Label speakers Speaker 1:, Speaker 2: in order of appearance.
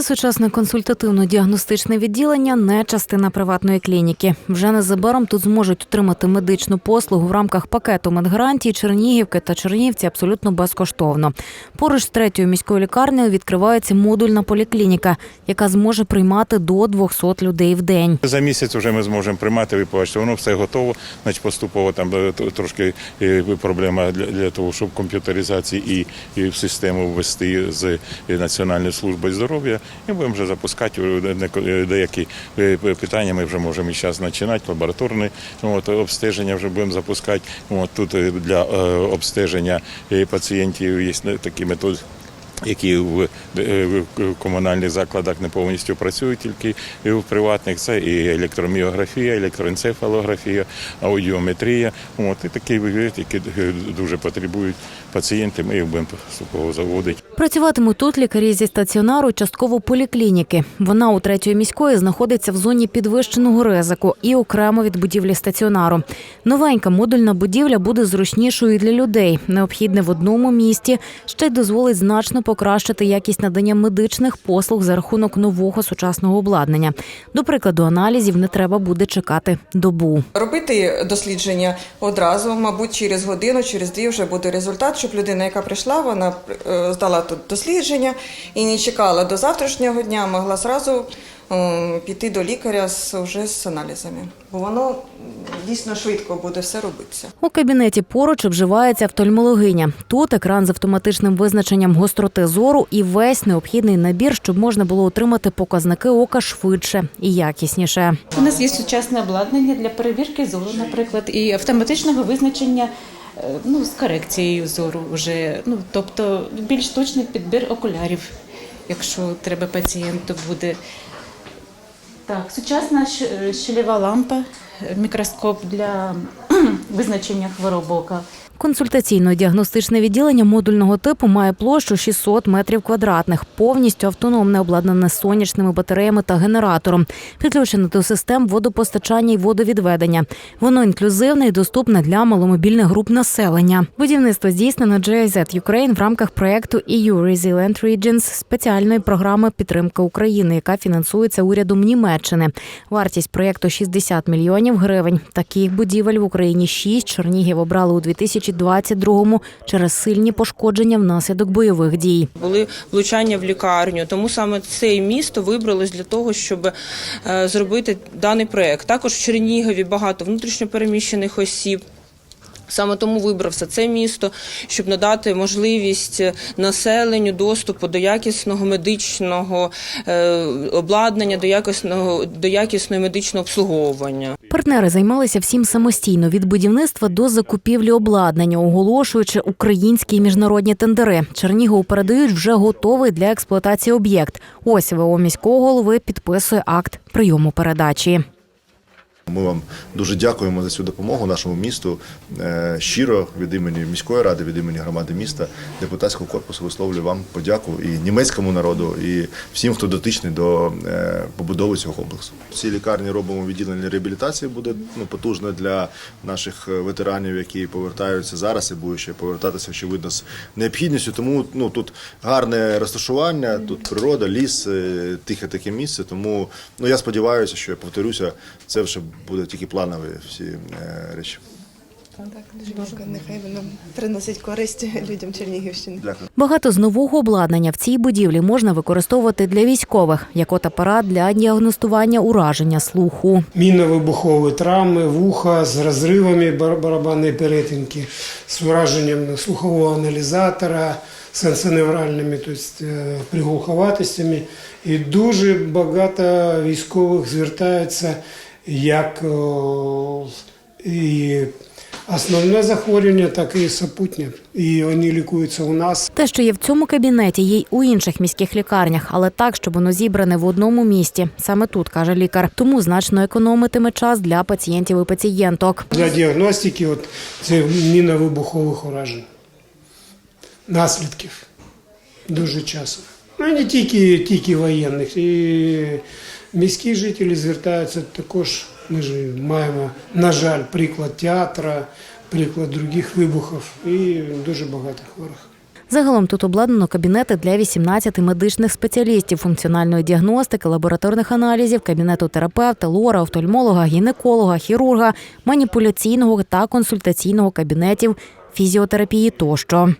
Speaker 1: Це сучасне консультативно-діагностичне відділення, не частина приватної клініки. Вже незабаром тут зможуть отримати медичну послугу в рамках пакету медгарантій Чернігівки та Чернігівці абсолютно безкоштовно. Поруч з третьою міською лікарнею відкривається модульна поліклініка, яка зможе приймати до 200 людей в день.
Speaker 2: За місяць вже ми зможемо приймати. Ви побачите, воно все готово. Значить, поступово там е, трошки е, проблема для, для того, щоб комп'ютеризації і, і систему ввести з е, Національної служби здоров'я. І будемо вже запускати е, е, деякі е, питання. Ми вже можемо і зараз починати. Лабораторне от, обстеження вже будемо запускати. От тут для обстеження пацієнтів є такі методи які в комунальних закладах не повністю працюють, тільки в приватних це і електроміографія, електроенцефалографія, аудіометрія. От і такі які дуже потребують пацієнти. Ми їх будемо поступово заводити.
Speaker 1: Працюватимуть тут лікарі зі стаціонару, частково поліклініки. Вона у третьої міської знаходиться в зоні підвищеного ризику і окремо від будівлі стаціонару. Новенька модульна будівля буде зручнішою для людей. Необхідне в одному місті ще й дозволить значно покращити якість надання медичних послуг за рахунок нового сучасного обладнання. До прикладу, аналізів не треба буде чекати добу.
Speaker 3: Робити дослідження одразу, мабуть, через годину, через дві вже буде результат, щоб людина, яка прийшла, вона е, здала тут дослідження і не чекала до завтрашнього дня, могла зразу піти до лікаря з вже з аналізами. Бо воно дійсно швидко буде все робитися.
Speaker 1: У кабінеті поруч обживається офтальмологиня. Тут екран з автоматичним визначенням гостроти зору і весь необхідний набір, щоб можна було отримати показники ока швидше і якісніше.
Speaker 4: У нас є сучасне обладнання для перевірки зору, наприклад, і автоматичного визначення ну, з корекцією зору вже. Ну, тобто більш точний підбір окулярів, якщо треба пацієнту буде. Так, сучасна щ- щелева лампа, е, мікроскоп для визначення хвороб ока.
Speaker 1: Консультаційно-діагностичне відділення модульного типу має площу 600 метрів квадратних, повністю автономне обладнане сонячними батареями та генератором, підключене до систем водопостачання і водовідведення. Воно інклюзивне і доступне для маломобільних груп населення. Будівництво здійснено GIZ Ukraine в рамках проекту EU Resilient Regions спеціальної програми підтримки України, яка фінансується урядом Німеччини. Вартість проєкту 60 мільйонів гривень. Таких будівель в Україні 6 Чернігів обрали у 2022-му через сильні пошкодження внаслідок бойових дій.
Speaker 5: були влучання в лікарню. Тому саме це місто вибралось для того, щоб е, зробити даний проект. Також в Чернігові багато внутрішньопереміщених осіб. Саме тому вибрався це місто, щоб надати можливість населенню доступу до якісного медичного е, обладнання, до якісного до якісного медичного обслуговування.
Speaker 1: Партнери займалися всім самостійно від будівництва до закупівлі обладнання, оголошуючи українські міжнародні тендери. Чернігову передають вже готовий для експлуатації об'єкт. Ось ВО міського голови підписує акт прийому передачі.
Speaker 6: Ми вам дуже дякуємо за цю допомогу нашому місту. Е, Щиро від імені міської ради, від імені громади міста, депутатського корпусу висловлюю вам подяку і німецькому народу, і всім, хто дотичний до е, побудови цього комплексу. В цій лікарні робимо відділення реабілітації. Буде ну, потужне для наших е, ветеранів, які повертаються зараз і будуть ще повертатися очевидно з необхідністю. Тому ну тут гарне розташування, тут природа, ліс, тихе таке місце. Тому ну я сподіваюся, що я повторюся, це вже буде тільки планові всі е, речі.
Speaker 7: Так, дуже дякую. Нехай воно приносить користь людям Чернігівщини.
Speaker 6: Дякую.
Speaker 1: Багато з нового обладнання в цій будівлі можна використовувати для військових, як от апарат для діагностування ураження слуху.
Speaker 8: мінно-вибухові травми, вуха з розривами бар- барабанної перетинки, з ураженням слухового аналізатора, сенсоневральними, тобто е, приглуховатостями. І дуже багато військових звертаються як і основне захворювання, так і супутнє. І вони лікуються у нас.
Speaker 1: Те, що є в цьому кабінеті, є й у інших міських лікарнях, але так, щоб воно зібране в одному місті. Саме тут каже лікар. Тому значно економитиме час для пацієнтів і пацієнток.
Speaker 8: Для діагностики от, це мінно-вибухових уражень, наслідків дуже часто. Ну, не тільки, тільки воєнних, і міські жителі звертаються також. Ми ж маємо, на жаль, приклад театра, приклад других вибухів і дуже багато хворих.
Speaker 1: Загалом тут обладнано кабінети для 18 медичних спеціалістів функціональної діагностики, лабораторних аналізів, кабінету терапевта, лора, офтальмолога, гінеколога, хірурга, маніпуляційного та консультаційного кабінетів, фізіотерапії тощо.